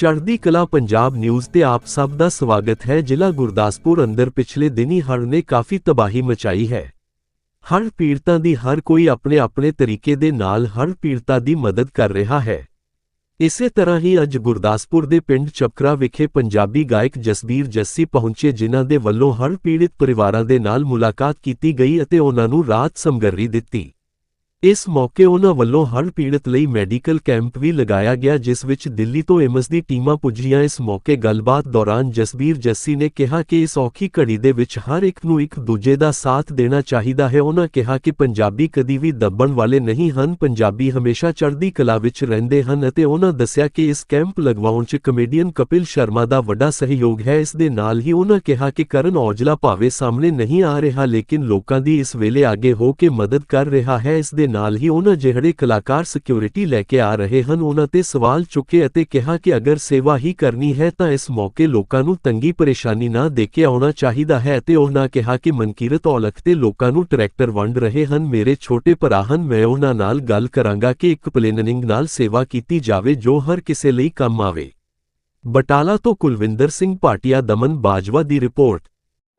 ਚੜ੍ਹਦੀ ਕਲਾ ਪੰਜਾਬ ਨਿਊਜ਼ ਤੇ ਆਪ ਸਭ ਦਾ ਸਵਾਗਤ ਹੈ। ਜ਼ਿਲ੍ਹਾ ਗੁਰਦਾਸਪੁਰ ਅੰਦਰ ਪਿਛਲੇ ਦਿਨੀ ਹੜ੍ਹ ਨੇ ਕਾਫੀ ਤਬਾਹੀ ਮਚਾਈ ਹੈ। ਹੜ੍ਹ ਪੀੜਤਾਂ ਦੀ ਹਰ ਕੋਈ ਆਪਣੇ ਆਪਣੇ ਤਰੀਕੇ ਦੇ ਨਾਲ ਹੜ੍ਹ ਪੀੜਤਾਂ ਦੀ ਮਦਦ ਕਰ ਰਿਹਾ ਹੈ। ਇਸੇ ਤਰ੍ਹਾਂ ਹੀ ਅੱਜ ਗੁਰਦਾਸਪੁਰ ਦੇ ਪਿੰਡ ਚਪਕਰਾ ਵਿਖੇ ਪੰਜਾਬੀ ਗਾਇਕ ਜਸਬੀਰ ਜੱਸੀ ਪਹੁੰਚੇ, ਜਿਨ੍ਹਾਂ ਦੇ ਵੱਲੋਂ ਹੜ੍ਹ ਪੀੜਿਤ ਪਰਿਵਾਰਾਂ ਦੇ ਨਾਲ ਮੁਲਾਕਾਤ ਕੀਤੀ ਗਈ ਅਤੇ ਉਹਨਾਂ ਨੂੰ ਰਾਤ ਸਮਗਰੀ ਦਿੱਤੀ। ਇਸ ਮੌਕੇ ਉਹਨਾਂ ਵੱਲੋਂ ਹੜ੍ਹ ਪੀੜਤ ਲਈ ਮੈਡੀਕਲ ਕੈਂਪ ਵੀ ਲਗਾਇਆ ਗਿਆ, ਜਿਸ ਵਿੱਚ ਦਿੱਲੀ ਤੋਂ ਏਮਸ ਦੀ ਟੀਮਾਂ ਪੁੱਜੀਆਂ। ਇਸ ਮੌਕੇ ਗੱਲਬਾਤ ਦੌਰਾਨ ਜਸਬੀਰ ਜੱਸੀ ਨੇ ਕਿਹਾ ਕਿ ਇਸ ਔਖੀ ਘੜੀ ਦੇ ਵਿੱਚ ਹਰ ਇੱਕ ਨੂੰ ਇੱਕ ਦੂਜੇ ਦਾ ਸਾਥ ਦੇਣਾ ਚਾਹੀਦਾ ਹੈ। ਉਹਨਾਂ ਕਿਹਾ ਕਿ ਪੰਜਾਬੀ ਕਦੀ ਵੀ ਦੱਬਣ ਵਾਲੇ ਨਹੀਂ ਹਨ, ਪੰਜਾਬੀ ਹਮੇਸ਼ਾ ਚੜ੍ਹਦੀ ਕਲਾ ਵਿੱਚ ਰਹਿੰਦੇ ਹਨ ਅਤੇ ਉਹਨਾਂ ਦੱਸਿਆ ਕਿ ਇਸ ਕੈਂਪ ਲਗਵਾਉਣ 'ਚ ਕਮੇਡੀਅਨ ਕਪਿਲ ਸ਼ਰਮਾ ਦਾ ਵੱਡਾ ਸਹਿਯੋਗ ਹੈ। ਇਸ ਦੇ ਨਾਲ ਹੀ ਉਹਨਾਂ ਕਿਹਾ ਕਿ ਕਰਨ ਔਜਲਾ ਭਾਵੇਂ ਸਾਹਮਣੇ ਨਹੀਂ ਆ ਰਿਹਾ, ਲੇਕਿਨ ਲੋਕਾਂ ਦੀ ਇਸ ਵੇਲੇ ਅੱਗੇ ਹੋ ਕੇ ਮਦਦ ਕਰ ਰਿਹਾ ਹੈ। ਇਸ ਦੇ ਨਾਲ ਹੀ ਉਹਨਾਂ ਜਿਹੜੇ ਕਲਾਕਾਰ ਸਿਕਿਉਰਿਟੀ ਲੈ ਕੇ ਆ ਰਹੇ ਹਨ, ਉਹਨਾਂ ਤੇ ਸਵਾਲ ਚੁੱਕੇ ਅਤੇ ਕਿਹਾ ਕਿ ਅਗਰ ਸੇਵਾ ਹੀ ਕਰਨੀ ਹੈ ਤਾਂ ਇਸ ਮੌਕੇ ਲੋਕਾਂ ਨੂੰ ਤੰਗੀ ਪਰੇਸ਼ਾਨੀ ਨਾ ਦੇ ਕੇ ਆਉਣਾ ਚਾਹੀਦਾ ਹੈ ਤੇ ਉਹਨਾਂ ਕਿਹਾ ਕਿ ਮਨਕੀਰਤ ਔਲਖ ਤੇ ਲੋਕਾਂ ਨੂੰ ਟਰੈਕਟਰ ਵੰਡ ਰਹੇ ਹਨ। ਮੇਰੇ ਛੋਟੇ ਭਰਾ ਹਨ, ਮੈਂ ਉਹਨਾਂ ਨਾਲ ਗੱਲ ਕਰਾਂਗਾ ਕਿ ਇੱਕ ਪਲੇਨਨਿੰਗ ਨਾਲ ਸੇਵਾ ਕੀਤੀ ਜਾਵੇ ਜੋ ਹਰ ਕਿਸੇ ਲਈ ਕੰਮ ਆਵੇ। ਬਟਾਲਾ ਤੋਂ ਕੁਲਵਿੰਦਰ ਸਿੰਘ ਭਾਟੀਆ ਦਮਨ ਬਾਜਵਾ ਦੀ ਰਿਪੋਰਟ।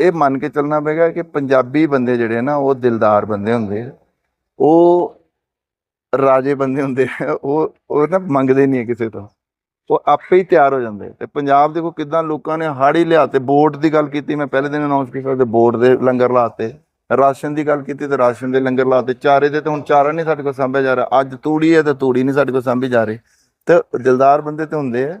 ਇਹ ਮੰਨ ਕੇ ਚੱਲਣਾ ਪਏਗਾ ਕਿ ਪੰਜਾਬੀ ਬੰਦੇ ਜਿਹੜੇ ਨਾ, ਉਹ ਦਿਲਦਾਰ ਬੰਦੇ ਹੁੰਦੇ ਆ। ਉਹ ਰਾਜੇ ਬੰਦੇ ਹੁੰਦੇ ਆ। ਉਹ ਉਹ ਨਾ ਮੰਗਦੇ ਨਹੀਂ ਹੈ ਕਿਸੇ ਤੋਂ। ਉਹ ਆਪੇ ਹੀ ਤਿਆਰ ਹੋ ਜਾਂਦੇ ਤੇ ਪੰਜਾਬ ਦੇਖੋ ਕਿਦਾਂ ਲੋਕਾਂ ਨੇ ਹਾੜੀ ਲਿਆ ਤੇ ਬੋਰਡ ਦੀ ਗੱਲ ਕੀਤੀ। ਮੈਂ ਪਹਿਲੇ ਦਿਨ ਅਨਾਉਂਸ ਕੀਤਾ ਤੇ ਬੋਰਡ ਦੇ ਲੰਗਰ ਲਾਤੇ। ਰਾਸ਼ਨ ਦੀ ਗੱਲ ਕੀਤੀ ਤੇ ਰਾਸ਼ਨ ਦੇ ਲੰਗਰ ਲਾਤੇ। ਚਾਰੇ ਦੇ ਤੇ ਹੁਣ ਚਾਰਾ ਨਹੀਂ ਸਾਡੇ ਕੋਲ ਸਾਂਭਿਆ ਜਾ ਰਿਹਾ। ਅੱਜ ਤੂੜੀ ਹੈ ਤੇ ਤੂੜੀ ਨਹੀਂ ਸਾਡੇ ਕੋਲ ਸਾਂਭੀ ਜਾ ਰਹੀ। ਤੇ ਦਿਲਦਾਰ ਬੰਦੇ ਤੇ ਹੁੰਦੇ ਆ।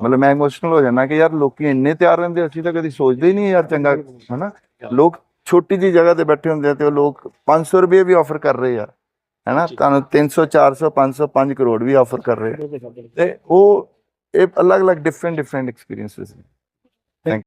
ਮਤਲਬ ਮੈਂ ਇਮੋਸ਼ਨਲ ਹੋ ਜਾਂਦਾ ਕਿ ਯਾਰ ਲੋਕੀ ਇੰਨੇ ਤਿਆਰ ਰਹਿੰਦੇ ਅਸੀਂ ਤਾਂ ਕਦੀ ਸੋਚਦੇ ਹੀ ਨਹੀਂ ਯਾਰ ਚੰਗਾ ਹਨਾ? ਲੋਕ ਛੋਟੀ ਜੀ ਜਗ੍ਹਾ ਤੇ ਬੈਠੇ ਹੁੰਦੇ ਆ ਤੇ ਉਹ ਲੋਕ 500 ਰੁਪਏ ਵੀ ਆਫਰ ਕਰ ਰਹੇ ਆ ਹੈਨਾ? ਤੁਹਾਨੂੰ 300 400 500 5 ਕਰੋੜ ਵੀ ਆਫਰ ਕਰ ਰਹੇ ਤੇ ਉਹ ਇਹ ਅਲੱਗ-ਅਲੱਗ ਡਿਫਰੈਂਟ ਡਿਫਰੈਂਟ ਐਕਸਪੀਰੀਐਂਸਸ ਨੇ।